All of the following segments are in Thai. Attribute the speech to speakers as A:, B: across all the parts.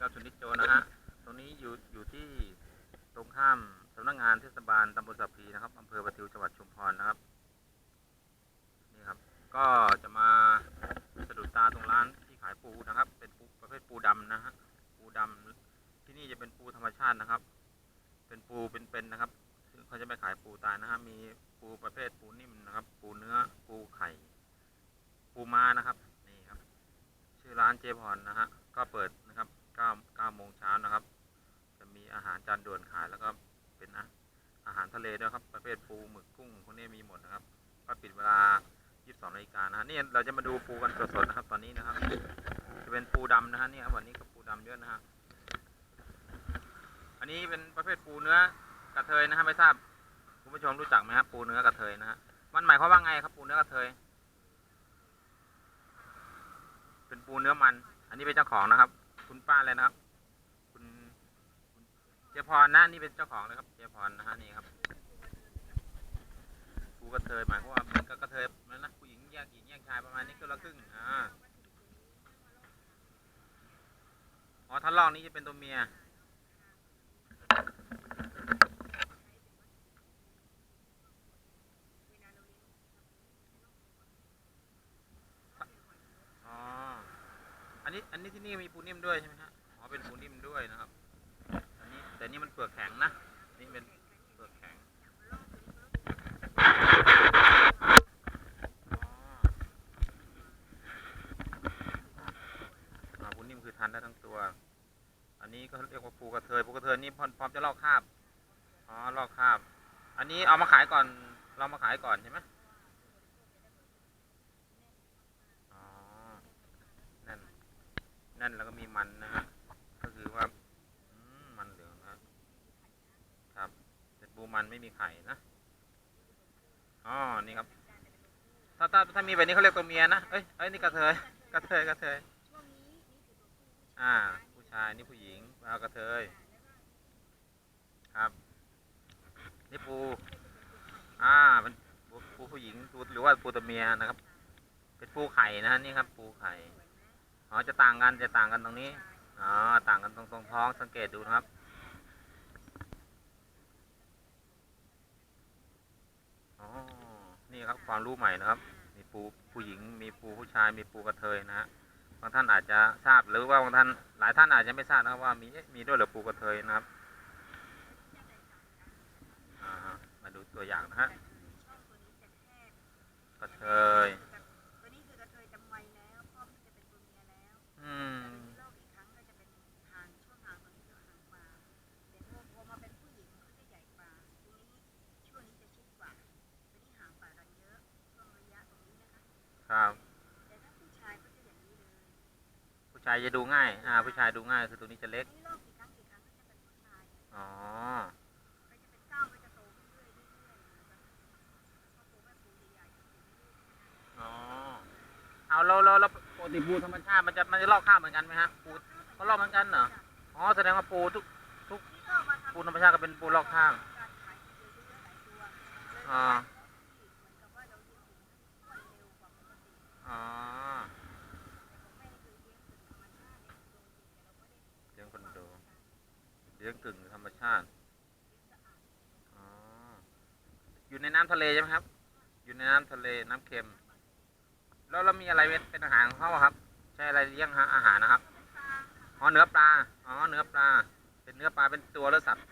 A: ก็สุนิจโจนะฮะ ตรงนี้อยู่อยู่ที่ตรงข้ามสำนักงานเทศบาลตำบลสัพพีนะครับอำเภอประทิวจังหวัดชุมพรนะครับ นี่ครับ ก็จะมาสะดุดตาตรงร้านที่ขายปูนะครับ เป็นปูประเภทปูดำนะฮะ ปูดำที่นี่จะเป็นปูธรรมชาตินะครับ เป็นปูเป็นๆนะครับซึ่งเขาจะไม่ขายปูตายนะฮะ มีปูประเภทปูนิ่มนะครับ ปูเนื้อ ปูไข่ ปูม้านะครับ นี่ครับ ชื่อร้านเจพรนะฮะ ก็เปิดะเลด้วยครับ ประเภทปูหมึกกุ้งพวกนี้มีหมดนะครับก็ปิดเวลา 22นาฬิกานะฮะนี่เราจะมาดูปูกันสดๆนะครับ ตอนนี้นะครับ จะเป็นปูดำนะฮะนี่ครับวันนี้ก็ปูดำเยอะนะฮะอันนี้เป็นประเภทปูเนื้อกระเทยนะฮะไม่ทราบคุณผู้ชมรู้จักไหมครับปูเนื้อกระเทยนะฮะมันหมายความว่าไงครับปูเนื้อกระเทย เป็นปูเนื้อมัน อันนี้เป็นเจ้าของนะครับ คุณป้าเลยนะครับ จพรนะนี่เป็นเจ้าของเลยครับเจพรนะฮะนี่ครับปูกระเทยหมายความว่ามันก็กระเทยนั่นนะผู้หญิงแยกหญิงแยกชายประมาณนี้ก็ละครึ่งอ่าอ๋อท่านลอกนี้จะเป็นตัวเมียอ๋ออันนี้อันนี้ที่นี่มีปูนิ่มด้วยใช่ไหมฮะอ๋อเป็นปูนิ่มด้วยนะครับ แต่นี่มันเปลือกแข็งนะ นี่เป็นเปลือกแข็งอ๋ออ่าปูนิ่มคือทานได้ทั้งตัว อันนี้ก็เรียกว่าปูกระเทยปูกระเทยนี่พร้อมจะลอกคราบ อ๋อ ลอกคราบ อันนี้เอามาขายก่อน เรามาขายก่อนใช่ไหมอ๋อนั่น นั่นแล้วก็มีมันนะฮะ ก็คือว่าอืมมันเหลืองนะครับ ครับเป็นปู ม่มีไข่นะอ๋อนี่ครับ ถ้าถ้าถ้ามีแบบนี้เขาเรียกตัวเมียนะเอ้ยเอ้ยนี่กระเทยกระเทยกระเทยอ่า ผู้ชายนี่ผู้หญิงเอากระเทยครับนี่ปูอ่าเป็นปูปูผู้หญิงหรือว่าปูตัวเมียนะครับ เป็นปูไข่นะฮะนี่ครับ ปูไข่อ๋อจะต่างกันจะต่างกันตรงนี้อ๋อต่างกันตรงตรงท้องสังเกตดูนะครับ อ๋อ นี่ ความรู้ใหม่นะครับ มีปูผู้หญิง มีปูผู้ชาย มีปูกระเทยนะฮะบางท่านอาจจะทราบหรือว่าบางท่านหลายท่านอาจจะไม่ทราบนะว่ามีมีด้วยหรือปูกระเทยนะครับมาดูตัวอย่างนะฮะเทย
B: ตัวนี้คือกระเทยจำไว้แล้วพ่อมันจะเป็นตัวเมียแล้ว
A: อืม
B: รอบอีกครั้งก็จะเป็นหางช่วงหางตัวนี้จะหางกว่าเดี๋ยวพอพอมาเป็นผู้หญิงเขาจะใหญ่กว่าตัวนี้ช่วงนี้จะชิดกว่าตัวนี้หางกว่ากันเยอะช่วงระยะตรงนี้นะคะ
A: ครับ
B: แต่ถ้าผู้ชายก็จะอย่างนี้เลย
A: ผู้ชายจะดูง่าย อ่า ผู้ชายดูง่ายคือตัวนี้จะเล็ก
B: นี่รอบกี่ครั้งกี่ครั้งก็จะเป็นผู้ชาย
A: อ๋อ
B: ก็จะเป็นก้าก็จะโตขึ้นเรื่อยๆเรื่อยๆพอปูแม่ปูใหญ่ๆ
A: อ๋อ เอาเราเราเราปกติปูธรรมชาติมันจะมันจะลอกข้ามเหมือนกันไหมฮะปูเขาลอกเหมือนกันเหรอ อ๋อ แสดงว่าปูทุก
B: นี่ก็มาทำ
A: ปูธรรมชาติก็เป็นปูลอกข้าม
B: การขายเยอะๆหลายตัว
A: อ๋อ
B: เหมือนกับว่าเราเลี้ยงถึงเร็วกว่าปกติ
A: อ๋อ
B: เลี้ยง
A: กึ่งธรรมชาติอ๋ออยู่ในน้ำทะเลใช่ไหมครับ อยู่ในน้ำทะเลน้ำเค็ม แล้วเรามีอะไรเป็นอาหารของเขาครับ ใช่อะไรเลี้ยงฮะอาหารนะครับอ๋อเนื้อปลาอ๋อเนื้อปลา เป็นเนื้อปลาเป็นตัวหรือสัตว์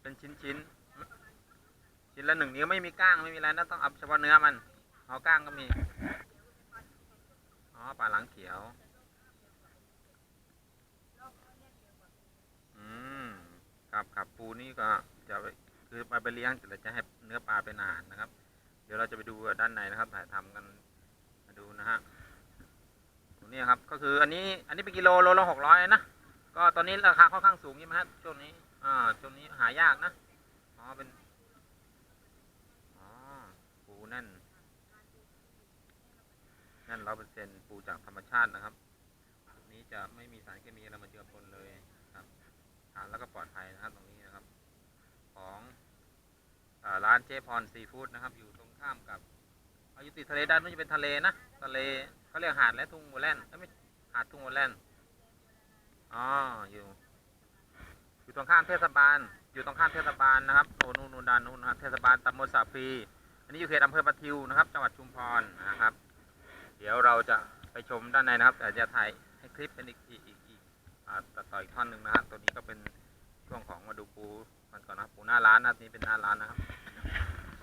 A: เป็นชิ้นชิ้นๆชิ้นละหนึ่งนิ้วไม่มีก้างไม่มีอะไรนะต้องเอาเฉพาะเนื้อมันเอาก้างก็มีอ๋อปลาหลังเขียว อืม ครับครับ ปูนี่ก็จะคือมาไปเลี้ยงแต่เราจะให้เนื้อปลาเป็นอาหารนะครับ เดี๋ยวเราจะไปดูด้านในนะครับถ่ายทำกันมาดูนะฮะตรงนี้ครับก็คืออันนี้อันนี้เป็นกิโลโลละหกร้อยนะก็ตอนนี้ราคาค่อนข้างสูงใช่ไหมฮะช่วงนี้อ่าช่วงนี้หายากนะอ๋อเป็นอ๋อปูแน่นแน่นร้อยเปอร์เซ็นต์ปูจากธรรมชาตินะครับอันนี้จะไม่มีสารเคมีอะไรมาเจือปนเลยครับทานแล้วก็ปลอดภัยนะครับตรงนี้นะครับ ของอา ร้านเจพรซีฟู้ดนะครับ อยู่ตรงข้ามกับอายุติทะเลด้านนู้นจะเป็นทะเลนะทะเลเขาเรียกหาดและทุ่งวัวแลนเอ้ยไม่หาดทุ่งวัวแลนอ๋ออยู่ อยู่ตรงข้ามเทศบาล อยู่ตรงข้ามเทศบาลนะครับโน่นนู่นนู่นด้านนูนนะครับเทศบาลตำบลสาพีอันนี้อยู่เขตอำเภอปะทิวนะครับ จังหวัดชุมพรนะครับ เดี๋ยวเราจะไปชมด้านในนะครับแต่จะถ่ายให้คลิปเป็นอีกอีกอีกอีกอ่าตัดต่ออีกท่อนหนึ่งนะครับตัวนี้ก็เป็นช่วงของมาดูปูมันก่อนนะปูหน้าร้านนะครับนี่เป็นหน้าร้านนะครับ